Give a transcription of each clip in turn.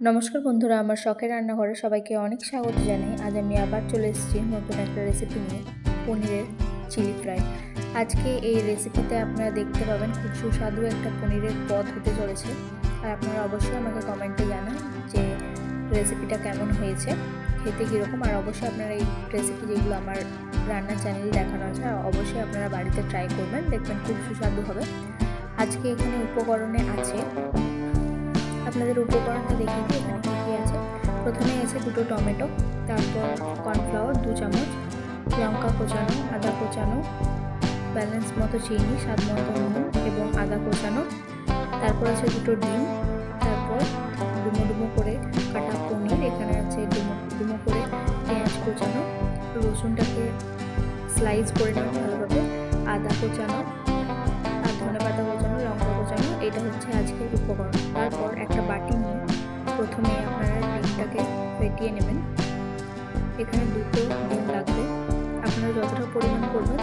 নমস্কার বন্ধুরা, আমার শখের রান্নাঘরে সবাইকে অনেক স্বাগত জানাই। আজ আমি আবার চলে এসেছি নতুন একটা রেসিপি নিয়ে, পনিরের চিলি ফ্রাই। আজকে এই রেসিপিতে আপনারা দেখতে পাবেন খুব সুস্বাদু একটা পনিরের পদ হতে চলেছে। আর আপনারা অবশ্যই আমাকে কমেন্টে জানান যে রেসিপিটা কেমন হয়েছে, খেতে কীরকম। আর অবশ্যই আপনারা এই রেসিপি যেগুলো আমার রান্নার চ্যানেলে দেখানো আছে আর অবশ্যই আপনারা বাড়িতে ট্রাই করবেন, দেখবেন খুব সুস্বাদু হবে। আজকে এখানে উপকরণে আছে আপনাদের উপকরণটা দেখিয়ে দিই এখানে কী কী আছে। প্রথমে আছে দুটো টমেটো, তারপর কর্নফ্লাওয়ার দু চামচ, লঙ্কা কোচানো, আদা কোচানো ব্যালেন্স মতো চিনি, স্বাদ মতো নুন এবং আদা কোচানো। তারপর আছে দুটো ডিম, তারপর ডুমো ডুমো করে কাটা পনির, এখানে আছে ডুমো ডুমো করে পেঁয়াজ কোচানো, রসুনটাকে স্লাইস করে নেওয়া ভালোভাবে, আদা কোচানো, আর ধনে পাতা কোচানো। এটা হচ্ছে আজকের উপকরণ। তারপর একটা বাটি নিয়ে প্রথমে আপনারা ডিমটাকে ফেটিয়ে নেবেন। এখানে দুটো ডিম লাগবে। আপনারা যতটা পরিমাণ করবেন,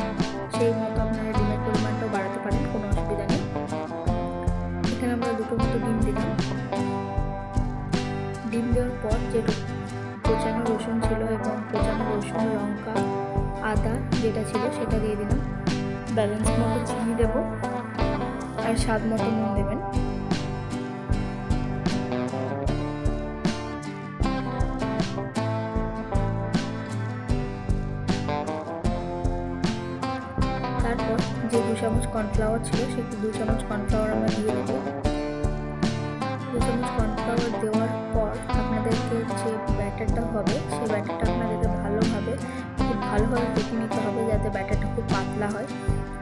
সেই মতো আপনারা ডিমের পরিমাণটাও বাড়াতে পারেন, কোনো অসুবিধা নেই। এখানে আমরা দুটো মতো ডিম দিলাম। ডিম দেওয়ার পর যে কোচানো রসুন ছিল এবং কোচানো রসুন, লঙ্কা, আদা যেটা ছিল সেটা দিয়ে দিলাম। ব্যালেন্স মতো চিনি দেবো। আর স্বাদ মতো নুন দেবেন। তারপর যে দু চামচ কর্নফ্লাওয়ার ছিল, সেই দু চামচ কর্নফ্লাওয়ার আমরা দিয়ে দেবো। দু চামচ কর্নফ্লাওয়ার দেওয়ার পর আপনাদেরকে যে ব্যাটারটা হবে, সেই ব্যাটারটা আপনাদেরকে ভালোভাবে ভালোভাবে ফেটে নিতে হবে যাতে ব্যাটারটা খুব পাতলা হয়,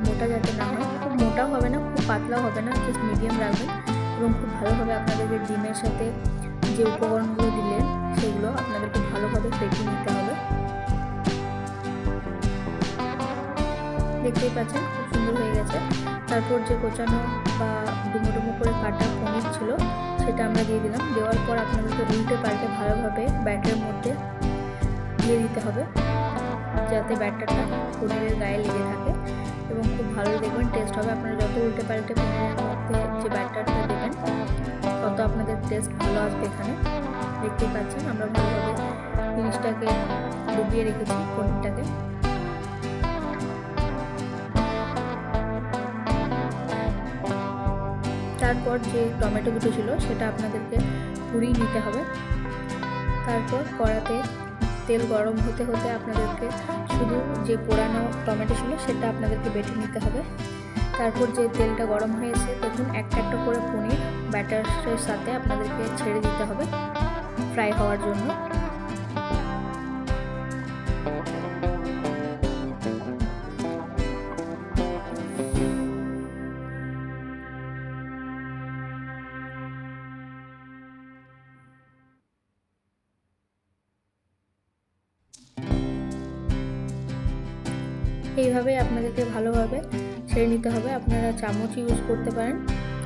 মোটা যাতে না হয়। খুব মোটাও হবে না, খুব পাতলাও হবে না জাস্ট মিডিয়াম রাখবেন এবং খুব ভালোভাবে আপনাদেরকে ডিমের সাথে যে উপকরণগুলো দিলেন, সেগুলো আপনাদেরকে ভালোভাবে ফেটে নিতে হবে। দেখতেই পাচ্ছেন, খুব সুন্দর হয়ে গেছে। তারপর যে কোচানো বা ডুমো ডুমো করে কাটা পনির ছিল, সেটা আমরা দিয়ে দিলাম। দেওয়ার পর আপনাদেরকে উল্টে পাল্টে ভালোভাবে ব্যাটারের মধ্যে দিয়ে দিতে হবে। যাতে ব্যাটারটা পনিরের গায়ে লেগে থাকে এবং খুব ভালো দেখবেন টেস্ট হবে। আপনারা যত উল্টে পাল্টে পনিরের মধ্যে যে ব্যাটারটা দেবেন, তত আপনাদের টেস্ট ভালো আসবে এখানে। দেখতেই পাচ্ছেন, আমরা ভালোভাবে জিনিসটাকে ডুবিয়ে রেখেছি, পনিরটাকে। তারপর যে টমেটো দুটো ছিল, সেটা আপনাদেরকে পুড়িয়ে নিতে হবে। তারপর কড়াতে তেল গরম হতে হতে আপনাদেরকে শুধু যে পোড়ানো টমেটো ছিল সেটা আপনাদেরকে বেটে নিতে হবে। তারপর যে তেলটা গরম হয়েছে, দেখুন একটা একটা করে পনির ব্যাটারের সাথে আপনাদেরকে ছেড়ে দিতে হবে। ফ্রাই হওয়ার জন্য। এইভাবে আপনাদেরকে ভালোভাবে ছেড়ে নিতে হবে। আপনারা চামচ ইউজ করতে পারেন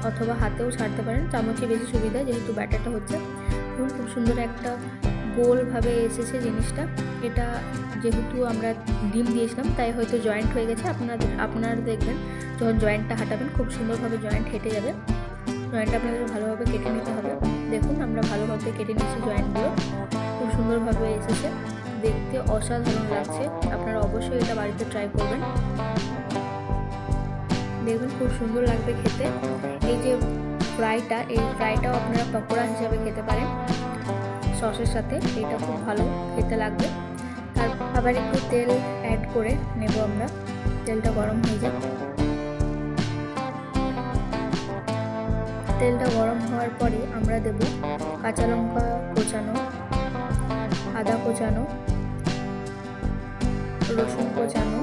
অথবা হাতেও ছাড়তে পারেন। চামচই বেশি সুবিধা, যেহেতু ব্যাটারটা হচ্ছে। এবং খুব সুন্দর একটা গোলভাবে এসেছে জিনিসটা। এটা যেহেতু আমরা ডিম দিয়েছিলাম, তাই হয়তো জয়েন্ট হয়ে গেছে। আপনাদের আপনারা দেখবেন যখন জয়েন্টটা হাঁটাবেন, খুব সুন্দরভাবে জয়েন্ট হেঁটে যাবে। জয়েন্টটা আপনাদের ভালোভাবে কেটে নিতে হবে। দেখুন, আমরা ভালোভাবে কেটে নিয়েছি জয়েন্টগুলো খুব সুন্দরভাবে এসেছে। দেখতে অসাধারণ লাগছে। আপনারা অবশ্যই এটা বাড়িতে ট্রাই করবেন। দেখবেন খুব সুন্দর লাগবে খেতে। এই যে ফ্রাইটা এই ফ্রাইটাও আপনারা পকোড়া হিসাবে খেতে পারেন। সসের সাথে এটা খুব ভালো খেতে লাগবে। তার আবার একটু তেল অ্যাড করে নেব আমরা। তেলটা গরম হয়ে যাক। তেলটা গরম হওয়ার পরে আমরা দেব কাঁচা লঙ্কা কোচানো, আদা কোচানো রসুন কোচানো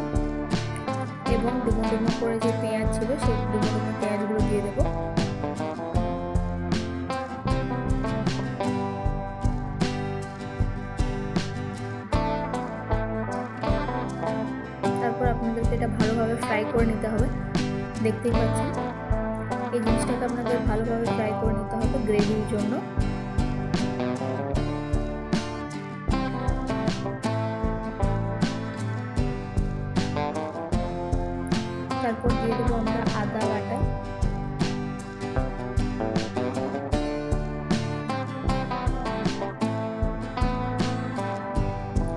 এবং ডুমো ডুমো করে যে পেঁয়াজ ছিল, সেই ডুমো ডুমো পেঁয়াজগুলো দিয়ে দেবো। তারপর আপনাদেরকে এটা ভালোভাবে ফ্রাই করে নিতে হবে। দেখতেই পাচ্ছেন। এই জিনিসটাকে আপনাদের ভালোভাবে ফ্রাই করে নিতে হবে গ্রেভির জন্য। এরপর দিয়ে দেবো আমরা আদা বাটা।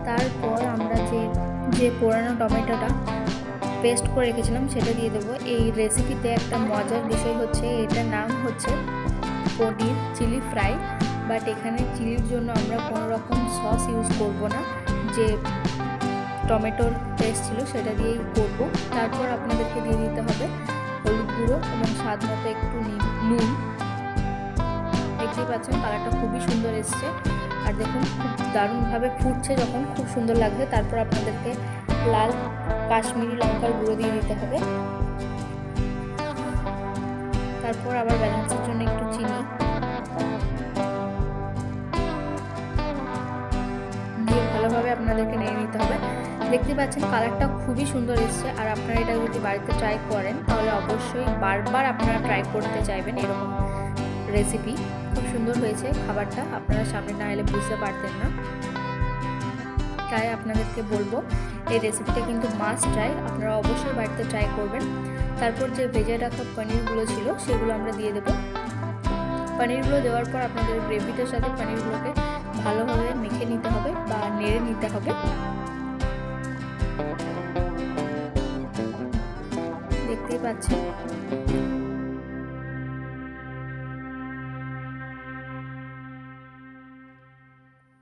তারপর আমরা যে যে পোড়ানো টমেটোটা পেস্ট করে রেখেছিলাম, সেটা দিয়ে দেবো। এই রেসিপিতে একটা মজার বিষয় হচ্ছে, এটার নাম হচ্ছে পনির চিলি ফ্রাই। বাট এখানে চিলির জন্য আমরা কোনো রকম সস ইউজ করব না। যে টমেটোর পেস্ট ছিল, সেটা দিয়েই করব। তারপর আপনাদেরকে দিয়ে দিতে হবে হলুদ গুঁড়ো এবং স্বাদ মতো একটু নুন। দেখতেই পাচ্ছেন কালারটা খুবই সুন্দর এসছে। আর দেখুন, খুব দারুণভাবে ফুটছে যখন, খুব সুন্দর লাগছে। তারপর আপনাদেরকে লাল কাশ্মীরি লঙ্কার গুঁড়ো দিয়ে দিতে হবে। তারপর আবার ব্যালেন্সের জন্য একটু চিনি। দেখতে পাচ্ছেন কালারটা খুবই সুন্দর এসছে আর আপনারা এটা যদি বাড়িতে ট্রাই করেন, তাহলে অবশ্যই বারবার আপনারা ট্রাই করতে চাইবেন এরকম রেসিপি খুব সুন্দর হয়েছে খাবারটা, আপনারা সামনে না এলে বুঝতে পারতেন না। তাই আপনাদেরকে বলব, এই রেসিপিটা কিন্তু মাস্ট ট্রাই আপনারা অবশ্যই বাড়িতে ট্রাই করবেন। তারপর যে ভেজে রাখা পনিরগুলো ছিল, সেগুলো আমরা দিয়ে দেবো। পনিরগুলো দেওয়ার পর আপনাদের গ্রেভিটার সাথে পনিরগুলোকে ভালোভাবে মেখে নিতে হবে বা নেড়ে নিতে হবে। পাচ্ছেন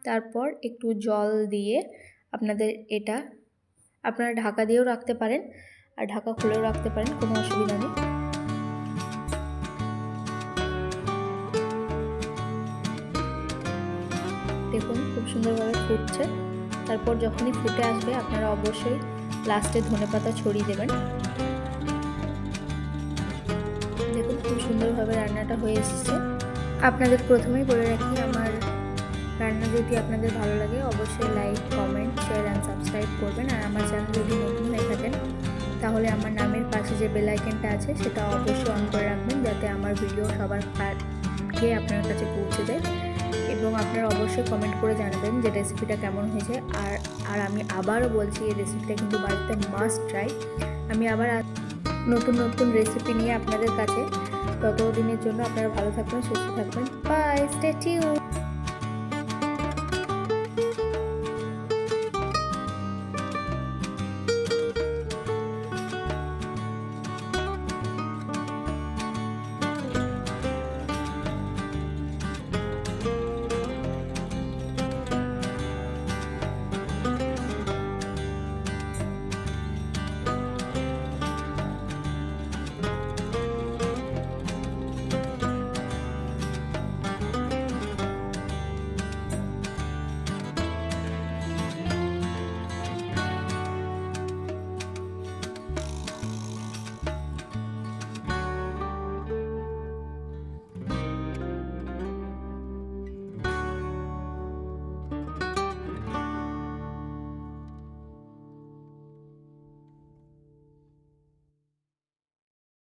তারপর একটু জল দিয়ে আপনাদের এটা, আপনারা ঢাকা দিয়েও রাখতে পারেন, আর ঢাকা খুলেও রাখতে পারেন, কোনো অসুবিধা নেই। দেখুন, খুব সুন্দরভাবে ফুটছে। তারপর যখনই ফুটে আসবে, আপনারা অবশ্যই লাস্টে ধনেপাতা ছড়িয়ে দেবেন। সুন্দরভাবে রান্নাটা হয়ে এসেছে। আপনাদের প্রথমেই বলে রাখি, আমার রান্না যদি আপনাদের ভালো লাগে, অবশ্যই like comment share and subscribe করবেন। আর আমার চ্যানেল যদি নতুন হয়ে থাকেন, তাহলে আমার নামের পাশে যে বেল আছে, সেটা অবশ্যই অন করে রাখবেন, যাতে আমার ভিডিও সবার আগে আপনার কাছে পৌঁছে যায়। এবং আপনারা অবশ্যই কমেন্ট করে জানাবেন যে রেসিপিটা কেমন হয়েছে। আর আর আমি আবারও বলছি, এই রেসিপিটা কিন্তু বাড়িতে মাস্ট ট্রাই আমি আবার নতুন নতুন রেসিপি নিয়ে আপনাদের কাছে ততদিনের জন্য আপনারা ভালো থাকবেন সুস্থ থাকবেন। By stay tune